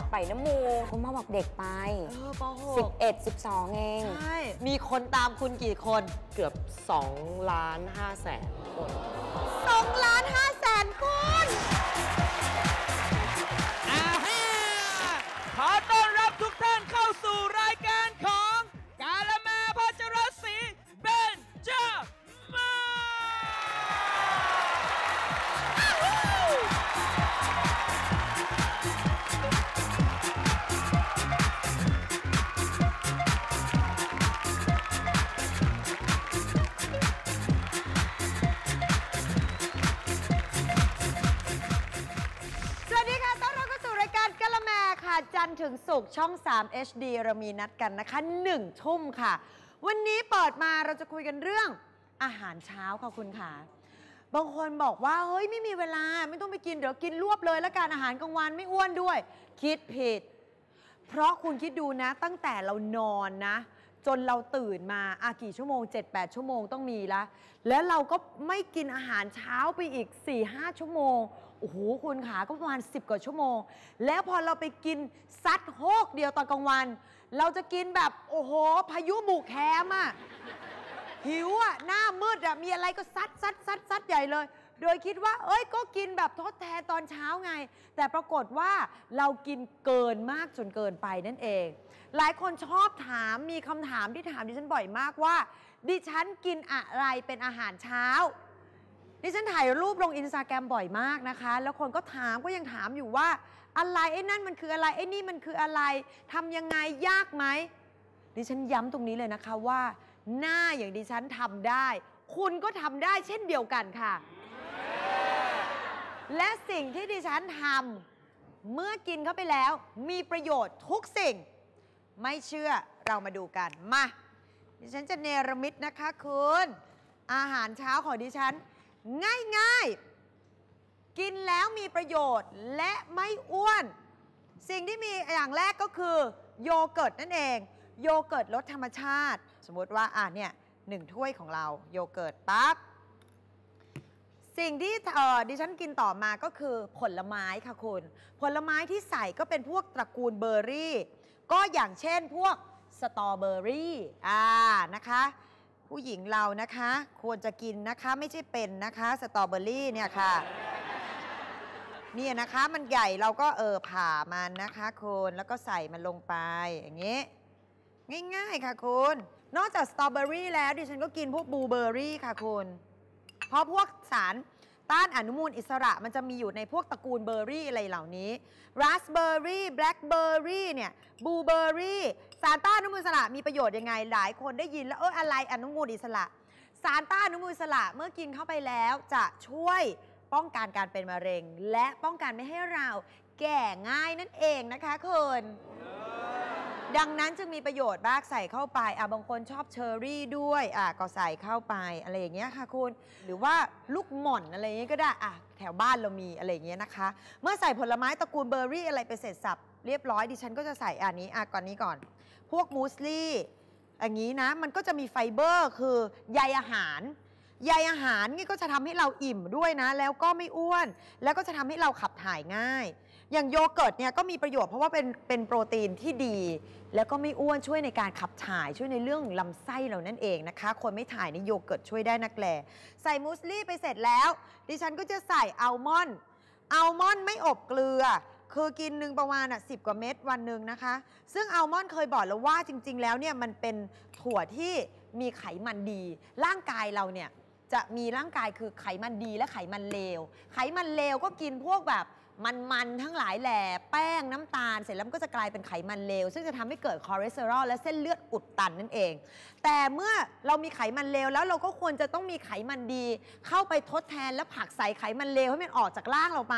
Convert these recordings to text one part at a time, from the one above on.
ากไปน้ำมูคุณมาบอกเด็กไปเออป11 12 เอง ใช่ มีคนตามคุณกี่คน เกือบ2ล้าน5แสนคน2ล้าน5แสนคน ถึงศุกช่อง 3 HD เรามีนัดกันนะคะ1ทุ่มค่ะ วันนี้เปิดมาเราจะคุยกันเรื่องอาหารเช้าค่ะคุณค่ะ บางคนบอกว่า เฮ้ย ไม่มีเวลาไม่ต้องไปกิน เดี๋ยวกินรวบเลย แล้วการอาหารกลางวันไม่อ้วนด้วย คิดผิด เพราะคุณคิดดูนะ ตั้งแต่เรานอนนะ จนเราตื่นมาอากี่ชั่วโมง 7-8 ชั่วโมงต้องมีละแล้วเราก็ไม่กินอาหารเช้าไปอีก 4-5 ชั่วโมง โอ้โหคุณขาก็ประมาณ 10 กว่าชั่วโมง แล้วพอเราไปกินซัดโฮกเดียวตอนกลางวัน เราจะกินแบบโอ้โห พายุบุกแคมอะหิวอะหน้ามืดอะมีอะไรก็ซัดซัดซัดซัดใหญ่เลย โดยคิดว่า เอ้ยก็กินแบบทดแทนตอนเช้าไง แต่ปรากฏว่าเรากินเกินมากจนเกินไปนั่นเอง หลายคนชอบถามมีคำถามที่ถามดิฉันบ่อยมากว่า ดิฉันกินอะไรเป็นอาหารเช้า ดิฉันถ่ายรูปลงอินสตาแกรมบ่อยมากนะคะ แล้วคนก็ถามก็ยังถามอยู่ว่า อะไรไอ้นั่นมันคืออะไรไอ้นี่มันคืออะไรทำยังไงยากไหมดิฉันย้ำตรงนี้เลยนะคะว่า หน้าอย่างดิฉันทำได้ คุณก็ทำได้เช่นเดียวกันค่ะ และสิ่งที่ดิฉันทำเมื่อกินเข้าไปแล้ว มีประโยชน์ทุกสิ่ง ไม่เชื่อเรามาดูกันมาดิฉันจะเนรมิตนะคะคุณอาหารเช้าของดิฉัน ง่ายๆ กินแล้วมีประโยชน์และไม่อ้วน สิ่งที่มีอย่างแรกก็คือ โยเกิร์ตนั่นเอง โยเกิร์ตรสธรรมชาติ สมมติว่าอะเนี่ยหนึ่งถ้วยของเราโยเกิร์ตปั๊บสิ่งที่เออดิฉันกินต่อมาก็คือผลไม้ค่ะคุณ ผลไม้ที่ใส่ก็เป็นพวกตระกูลเบอร์รี่ ก็อย่างเช่นพวกสตรอเบอร์รี่อ่านะคะ ผู้หญิงเรานะคะ ควรจะกินนะคะไม่ใช่เป็นนะคะสตรอเบอรี่เนี่ยค่ะเนี่ยนะคะมันใหญ่เราก็เออผ่ามันนะคะคุณแล้วก็ใส่มันลงไปอย่างนี้ ง่ายๆค่ะคุณ นอกจากสตรอเบอรี่แล้วดิฉันก็กินพวกบลูเบอร์รี่ค่ะคุณ เพราะพวกสาร ต้านอนุมูลอิสระมันจะมีอยู่ในพวกตระกูลเบอร์รี่อะไรเหล่านี้ราสเบอร์รี่แบล็คเบอร์รี่เนี่ยบลูเบอร์รี่สารต้านอนุมูลอิสระมีประโยชน์ยังไงหลายคนได้ยินแล้วเอออะไรอนุมูลอิสระ สารต้านอนุมูลอิสระเมื่อกินเข้าไปแล้วจะช่วยป้องกันการเป็นมะเร็ง และป้องกันไม่ให้เราแก่ง่ายนั่นเองนะคะคุณ ดังนั้นจึงมีประโยชน์มากใส่เข้าไปอะบางคนชอบเชอร์รี่ด้วยอะก็ใส่เข้าไปอะไรอย่างเงี้ยค่ะคุณ หรือว่าลูกหม่อนอะไรอย่างเงี้ยก็ได้อะแถวบ้านเรามีอะไรอย่างเงี้ยนะคะ เมื่อใส่ผลไม้ตระกูลเบอร์รี่อะไรไปเสร็จสับเรียบร้อยดิฉันก็จะใส่อันนี้อะก่อนนี้ก่อน พวกมูสลี่อย่างนี้นะ มันก็จะมีไฟเบอร์คือใยอาหารใยอาหารนี่ก็จะทำให้เราอิ่มด้วยนะ แล้วก็ไม่อ้วน แล้วก็จะทำให้เราขับถ่ายง่าย อย่างโยเกิร์ตเนี่ยก็มีประโยชน์เพราะว่าเป็นเป็นโปรตีนที่ดี แล้วก็ไม่อ้วนช่วยในการขับถ่ายช่วยในเรื่องลำไส้เรานั่นเองนะคะ คนไม่ถ่ายนี่โยเกิร์ตช่วยได้นักแลใส่มูสลี่ไปเสร็จแล้ว ดิฉันก็จะใส่อัลมอนด์อัลมอนด์ไม่อบเกลือ คือกินหนึ่งประมาณอะสิกว่าเม็ดวันหนึ่งนะคะ ซึ่งอัลมอนด์เคยบอกแล้วว่าจริง ๆ แล้วเนี่ยมันเป็นถั่วที่มีไขมันดี ร่างกายเราเนี่ยจะมีร่างกายคือไขมันดีและไขมันเลว ไขมันเลวก็กินพวกแบบ มันๆทั้งหลายแหล่แป้งน้ำตาล เสร็จแล้วก็จะกลายเป็นไขมันเลว ซึ่งจะทำให้เกิดคอเลสเตอรอลและเส้นเลือดอุดตันนั่นเอง แต่เมื่อเรามีไขมันเลวแล้วเราก็ควรจะต้องมีไขมันดี เข้าไปทดแทนและผักใส่ไขมันเลวให้มันออกจากร่างเราไป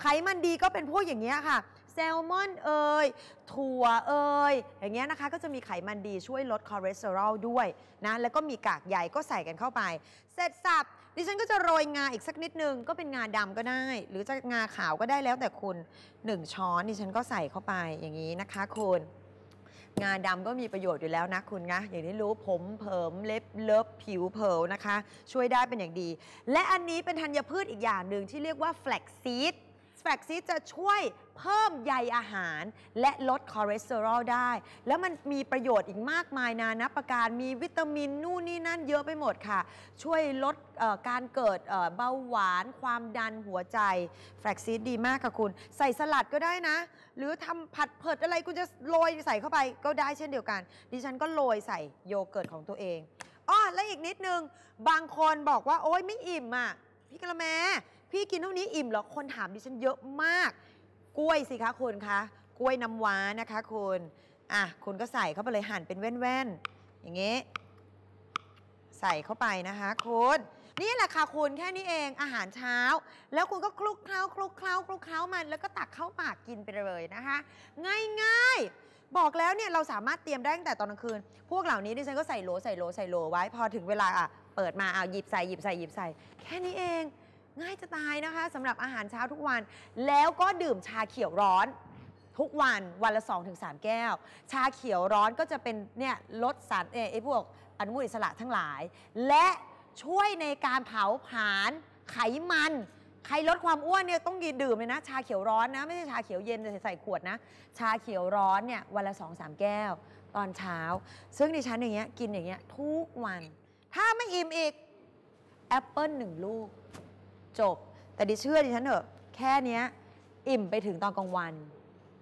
ไขมันดีก็เป็นพวกอย่างเงี้ยค่ะแซลมอนเอ่ยถั่วเอ่ยอย่างเงี้ยนะคะก็จะมีไขมันดีช่วยลดคอเลสเตอรอลด้วยนะแล้วก็มีกากใยก็ใส่กันเข้าไป เสร็จสับ ดิฉันก็จะโรยงาอีกสักนิดนึงก็เป็นงาดำก็ได้ หรือจะงาขาวก็ได้แล้วแต่คุณ1ช้อนดิฉันก็ใส่เข้าไปอย่างนี้นะคะคุณงาดำก็มีประโยชน์อยู่แล้วนะคุณนะอย่างที่รู้ผมเผิมเล็บเลิฟผิวเผลนะคะ ช่วยได้เป็นอย่างดี และอันนี้เป็นธัญพืชอีกอย่างหนึ่งที่เรียกว่าแฟลกซีด แฟลกซีดจะช่วยเพิ่มใยอาหาร และลดคอเลสเตอรอลได้ แล้วมันมีประโยชน์อีกมากมายนานับประการมีวิตามินนู่นนี่นั่นเยอะไปหมดค่ะ ช่วยลดการเกิดเบาหวาน ความดันหัวใจ แฟลกซีดดีมากค่ะคุณ ใส่สลัดก็ได้นะ หรือทำผัดเผ็ดอะไรคุณจะโรยใส่เข้าไปก็ได้เช่นเดียวกัน ดิฉันก็โรยใส่โยเกิร์ตของตัวเองอ้อและอีกนิดนึง บางคนบอกว่าโอ๊ยไม่อิ่มอะพี่กะละแม พี่กินเท่านี้อิ่มเหรอคนถามดิฉันเยอะมาก กล้วยสิคะคุณคะกล้วยน้ำว้านะคะคุณอะคุณก็ใส่เข้าไปเลยหั่นเป็นแว่นๆอย่างงี้ใส่เข้าไปนะคะคุณนี่แหละค่ะคุณแค่นี้เองอาหารเช้า แล้วคุณก็คลุกเคล้าคลุกเคล้าคลุกเคล้ามัน แล้วก็ตักเข้าปากกินไปเลยนะคะ ง่ายๆ บอกแล้วเนี่ยเราสามารถเตรียมได้ตั้งแต่ตอนกลางคืน พวกเหล่านี้ดิฉันก็ใส่โหลใส่โหลใส่โหลไว้พอถึงเวลาอะเปิดมาเอะหยิบใส่หยิบใส่หยิบใส่ แค่นี้เอง ง่ายจะตายนะคะสำหรับอาหารเช้าทุกวัน แล้วก็ดื่มชาเขียวร้อน ทุกวันวันละ 2-3 แก้ว ชาเขียวร้อนก็จะเป็นเนี่ยลดสารเออไอพวกอนุมูลอิสระทั้งหลาย และช่วยในการเผาผลาญไขมัน ใครลดความอ้วนเนี่ยต้องกินดื่มเลยนะ ชาเขียวร้อนนะ ไม่ใช่ชาเขียวเย็นใส่ขวดนะ ชาเขียวร้อนเนี่ยวันละ 2-3 แก้ว ตอนเช้า ซึ่งดิฉันอย่างเงี้ยกินอย่างเงี้ยทุกวัน ถ้าไม่อิ่มอีกแอปเปิลหนึ่งลูก จบ แต่ดิเชื่อดิฉันเถอะแค่เนี้ยอิ่มไปถึงตอนกลางวัน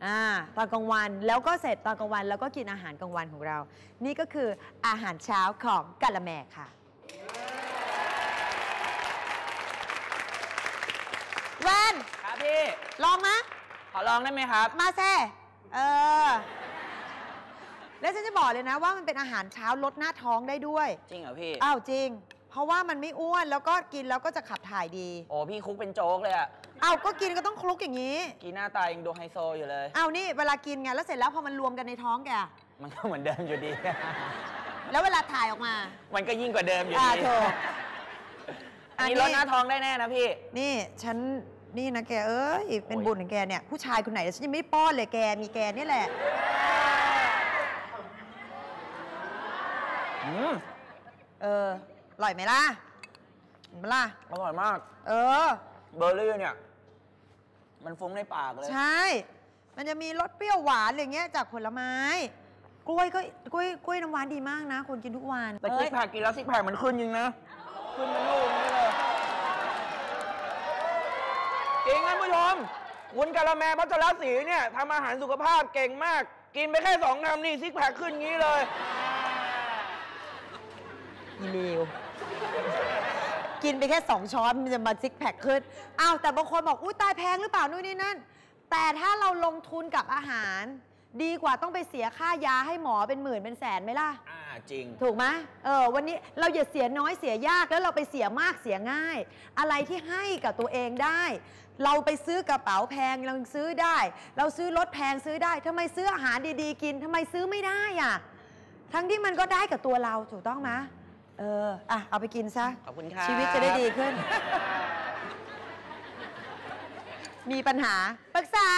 อ่าตอนกลางวันแล้วก็เสร็จตอนกลางวันแล้วก็กินอาหารกลางวันของเรา นี่ก็คืออาหารเช้าของกะละแมค่ะ แวนครับพี่ ลองมะขอลองได้ไหมครับ มาแซ่เออ แล้วฉันจะบอกเลยนะว่ามันเป็นอาหารเช้าลดหน้าท้องได้ด้วย จริงเหรอพี่ อ้าวจริง เพราะว่ามันไม่อ้วนแล้วก็กินแล้วก็จะขับถ่ายดี โอ้พี่คุกเป็นโจ๊กเลยอะอ้าวก็กินก็ต้องคลุกอย่างนี้ กีหน้าตายังดูไฮโซอยู่เลยอ้าวนี่เวลากินไงแล้วเสร็จแล้วพอมันรวมกันในท้องแกมันก็เหมือนเดิมอยู่ดี แล้วเวลาถ่ายออกมา มันก็ยิ่งกว่าเดิมอยู่อ่าดีถูก อันนี้ลดหน้าท้องได้แน่นะพี่ นี่ฉันนี่นะแกเอ้ยเป็นโอ้ย บุญของแกเนี่ยผู้ชายคนไหนฉันยังไม่ป้อนเลยแกมีแกนี่แหละ อืมเออ อร่อยไหมล่ะเห็นไหมล่ะ อร่อยมาก เออ เบอร์รี่เนี่ย มันฟุ้งในปากเลย ใช่ มันจะมีรสเปรี้ยวหวานอะไรเงี้ยจากผลไม้ กล้วยก็กล้วยกล้วยน้ำว้าดีมากนะ คนกินทุกวันแต่เอ้ซิยกแพคกินแล้วซิกแพคมันขึ้นจริงนะขึ้นเป็นลูกนี่เลยจริงท่านผู้ชมคุณกะละแมพัชรศรีเนี่ยทำอาหารสุขภาพเก่งมาก กินไปแค่สองคำนี่ซิกแพคขึ้นงี้เลยอีเลว กินไปแค่สองช้อนมันจะมาซิกแพคขึ้น อ้าว แต่บางคนบอก อุ้ยตายแพงหรือเปล่านู่นนี่นั่น แต่ถ้าเราลงทุนกับอาหาร ดีกว่าต้องไปเสียค่ายาให้หมอเป็นหมื่นเป็นแสนไหมล่ะ อ่าจริง ถูกไหมเออวันนี้เราอย่าเสียน้อยเสียยากแล้วเราไปเสียมากเสียง่าย อะไรที่ให้กับตัวเองได้ เราไปซื้อกระเป๋าแพงเราซื้อได้ เราซื้อรถแพงซื้อได้ทำไมซื้ออาหารดีๆ กินทำไมซื้อไม่ได้อะทั้งที่มันก็ได้กับตัวเราถูกต้องไหม เออ อะ เอาไปกินซะ ขอบคุณครับชีวิตจะได้ดีขึ้น มีปัญหา ปรึกษา